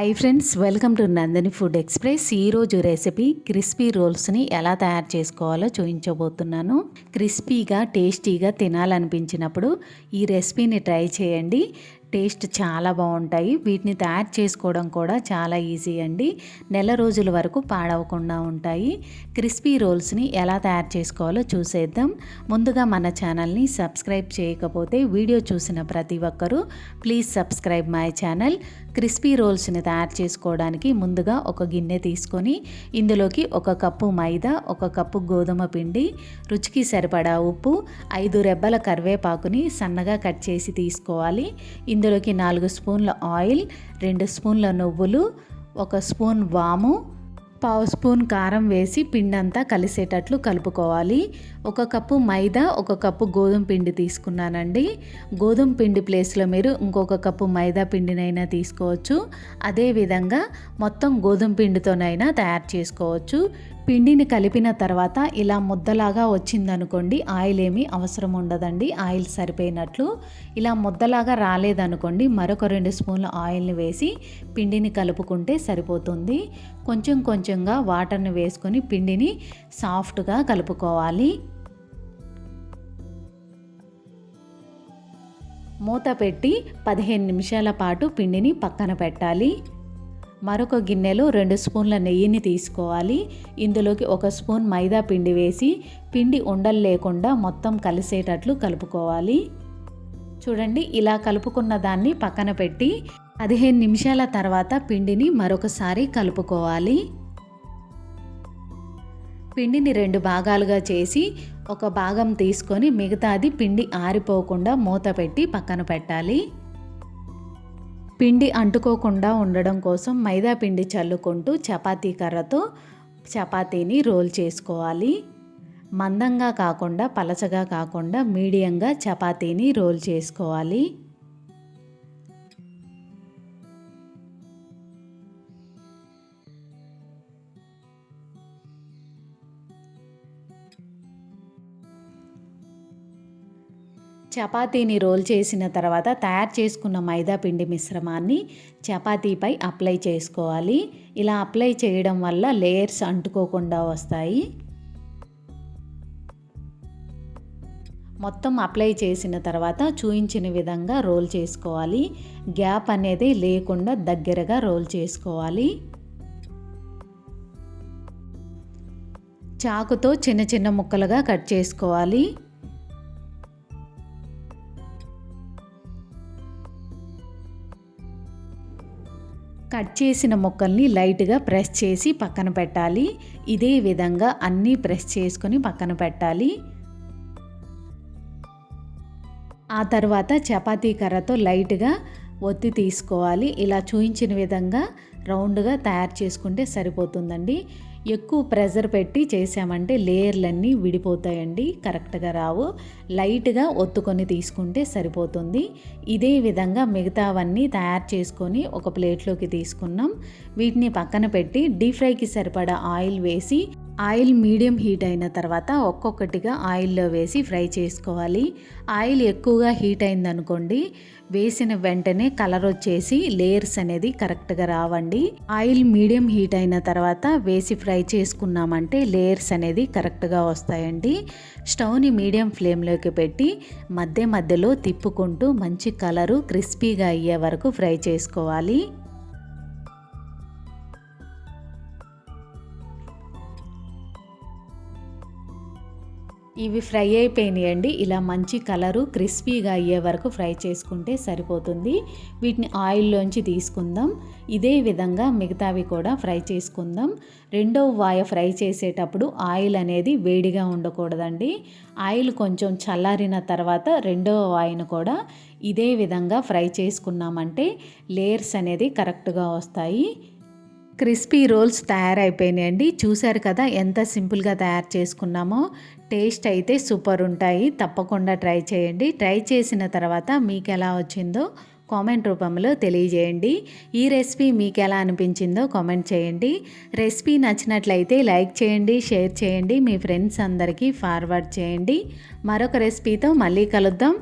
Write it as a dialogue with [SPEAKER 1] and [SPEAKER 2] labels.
[SPEAKER 1] Hi friends welcome to Nandini food express ఈరోజు recipe crispy రోల్స్ని ఎలా తయారు చేసుకోవాలో చూపించబోతున్నాను. క్రిస్పీగా టేస్టీగా తినాలనిపించినప్పుడు ఈ రెసిపీని ట్రై చేయండి. టేస్ట్ చాలా బాగుంటాయి. వీటిని తయారు చేసుకోవడం కూడా చాలా ఈజీ అండి. నెల రోజుల వరకు పాడవకుండా ఉంటాయి. క్రిస్పీ రోల్స్ని ఎలా తయారు చేసుకోవాలో చూసేద్దాం. ముందుగా మన ఛానల్ని సబ్స్క్రైబ్ చేయకపోతే వీడియో చూసిన ప్రతి ఒక్కరూ please subscribe my channel. Crispy రోల్స్ని తయారు చేసుకోవడానికి ముందుగా ఒక గిన్నె తీసుకొని ఇందులోకి ఒక కప్పు మైదా ఒక కప్పు గోధుమ పిండి రుచికి సరిపడా ఉప్పు ఐదు రెబ్బల కరివేపాకుని సన్నగా కట్ చేసి తీసుకోవాలి. ఇందులోకి నాలుగు స్పూన్ల ఆయిల్ రెండు స్పూన్ల నువ్వులు ఒక స్పూన్ వాము పావు స్పూన్ కారం వేసి పిండి అంతా కలిసేటట్లు కలుపుకోవాలి. ఒక కప్పు మైదా ఒక కప్పు గోధుమ పిండి తీసుకున్నానండి. గోధుమ పిండి ప్లేస్లో మీరు ఇంకొక కప్పు మైదా పిండినైనా తీసుకోవచ్చు. అదేవిధంగా మొత్తం గోధుమ పిండితోనైనా తయారు చేసుకోవచ్చు. పిండిని కలిపిన తర్వాత ఇలా ముద్దలాగా వచ్చిందనుకోండి ఆయిల్ ఏమీ అవసరం ఉండదండి ఆయిల్ సరిపోయినట్లు. ఇలా ముద్దలాగా రాలేదనుకోండి మరొక రెండు స్పూన్ల ఆయిల్ని వేసి పిండిని కలుపుకుంటే సరిపోతుంది. కొంచెం కొంచెంగా వాటర్ని వేసుకొని పిండిని సాఫ్ట్గా కలుపుకోవాలి. మూత పెట్టి పదిహేను నిమిషాల పాటు పిండిని పక్కన పెట్టాలి. మరొక గిన్నెలో రెండు స్పూన్ల నెయ్యిని తీసుకోవాలి. ఇందులోకి ఒక స్పూన్ మైదా పిండి వేసి పిండి ఉండలు లేకుండా మొత్తం కలిసేటట్లు కలుపుకోవాలి. చూడండి ఇలా కలుపుకున్న దాన్ని పక్కన పెట్టి పదిహేను నిమిషాల తర్వాత పిండిని మరొకసారి కలుపుకోవాలి. పిండిని రెండు భాగాలుగా చేసి ఒక భాగం తీసుకొని మిగతాది పిండి ఆరిపోకుండా మూత పెట్టి పక్కన పెట్టాలి. పిండి అంటుకోకుండా ఉండడం కోసం మైదా పిండి చల్లుకుంటూ చపాతీ కర్రతో చపాతీని రోల్ చేసుకోవాలి. మందంగా కాకుండా పలచగా కాకుండా మీడియంగా చపాతీని రోల్ చేసుకోవాలి. చపాతీని రోల్ చేసిన తర్వాత తయారు చేసుకున్న మైదా పిండి మిశ్రమాన్ని చపాతీపై అప్లై చేసుకోవాలి. ఇలా అప్లై చేయడం వల్ల లేయర్స్ అంటుకోకుండా వస్తాయి. మొత్తం అప్లై చేసిన తర్వాత చూయించిన విధంగా రోల్ చేసుకోవాలి. గ్యాప్ అనేది లేకుండా దగ్గరగా రోల్ చేసుకోవాలి. చాకుతో చిన్న చిన్న ముక్కలుగా కట్ చేసుకోవాలి. కట్ చేసిన ముక్కల్ని లైట్గా ప్రెస్ చేసి పక్కన పెట్టాలి. ఇదే విధంగా అన్నీ ప్రెస్ చేసుకొని పక్కన పెట్టాలి. ఆ తర్వాత చపాతీ కర్రతో లైట్గా ఒత్తి తీసుకోవాలి. ఇలా చూయించిన విధంగా రౌండ్గా తయారు చేసుకుంటే సరిపోతుందండి. ఎక్కువ ప్రెజర్ పెట్టి చేసామంటే లేయర్లన్నీ విడిపోతాయండి. కరెక్ట్గా రావు. లైట్గా ఒత్తుకొని తీసుకుంటే సరిపోతుంది. ఇదే విధంగా మిగతావన్నీ తయారు చేసుకొని ఒక ప్లేట్లోకి తీసుకున్నాం. వీటిని పక్కన పెట్టి డీప్ ఫ్రైకి సరిపడా ఆయిల్ వేసి ఆయిల్ మీడియం హీట్ అయిన తర్వాత ఒక్కొక్కటిగా ఆయిల్లో వేసి ఫ్రై చేసుకోవాలి. ఆయిల్ ఎక్కువగా హీట్ అయిందనుకోండి వేసిన వెంటనే కలర్ వచ్చేసి లేయర్స్ అనేది కరెక్ట్గా రావండి. ఆయిల్ మీడియం హీట్ అయిన తర్వాత వేసి ఫ్రై చేసుకున్నామంటే లేయర్స్ అనేది కరెక్ట్గా వస్తాయండి. స్టవ్ని మీడియం ఫ్లేమ్లోకి పెట్టి మధ్య మధ్యలో తిప్పుకుంటూ మంచి కలరు క్రిస్పీగా అయ్యే వరకు ఫ్రై చేసుకోవాలి. ఇవి ఫ్రై అయిపోయినాయండి. ఇలా మంచి కలరు క్రిస్పీగా అయ్యే వరకు ఫ్రై చేసుకుంటే సరిపోతుంది. వీటిని ఆయిల్లోంచి తీసుకుందాం. ఇదే విధంగా మిగతావి కూడా ఫ్రై చేసుకుందాం. రెండవ వాయ ఫ్రై చేసేటప్పుడు ఆయిల్ అనేది వేడిగా ఉండకూడదండి. ఆయిల్ కొంచెం చల్లారిన తర్వాత రెండవ వాయిని కూడా ఇదే విధంగా ఫ్రై చేసుకున్నామంటే లేయర్స్ అనేది కరెక్ట్గా వస్తాయి. క్రిస్పీ రోల్స్ తయారైపోయినాయండి. చూశారు కదా ఎంత సింపుల్గా తయారు చేసుకున్నామో. టేస్ట్ అయితే సూపర్ ఉంటాయి. తప్పకుండా ట్రై చేయండి. ట్రై చేసిన తర్వాత మీకు ఎలా వచ్చిందో కామెంట్ రూపంలో తెలియజేయండి. ఈ రెసిపీ మీకు ఎలా అనిపించిందో కామెంట్ చేయండి. రెసిపీ నచ్చినట్లయితే లైక్ చేయండి షేర్ చేయండి. మీ ఫ్రెండ్స్ అందరికీ ఫార్వర్డ్ చేయండి. మరొక రెసిపీతో మళ్ళీ కలుద్దాం.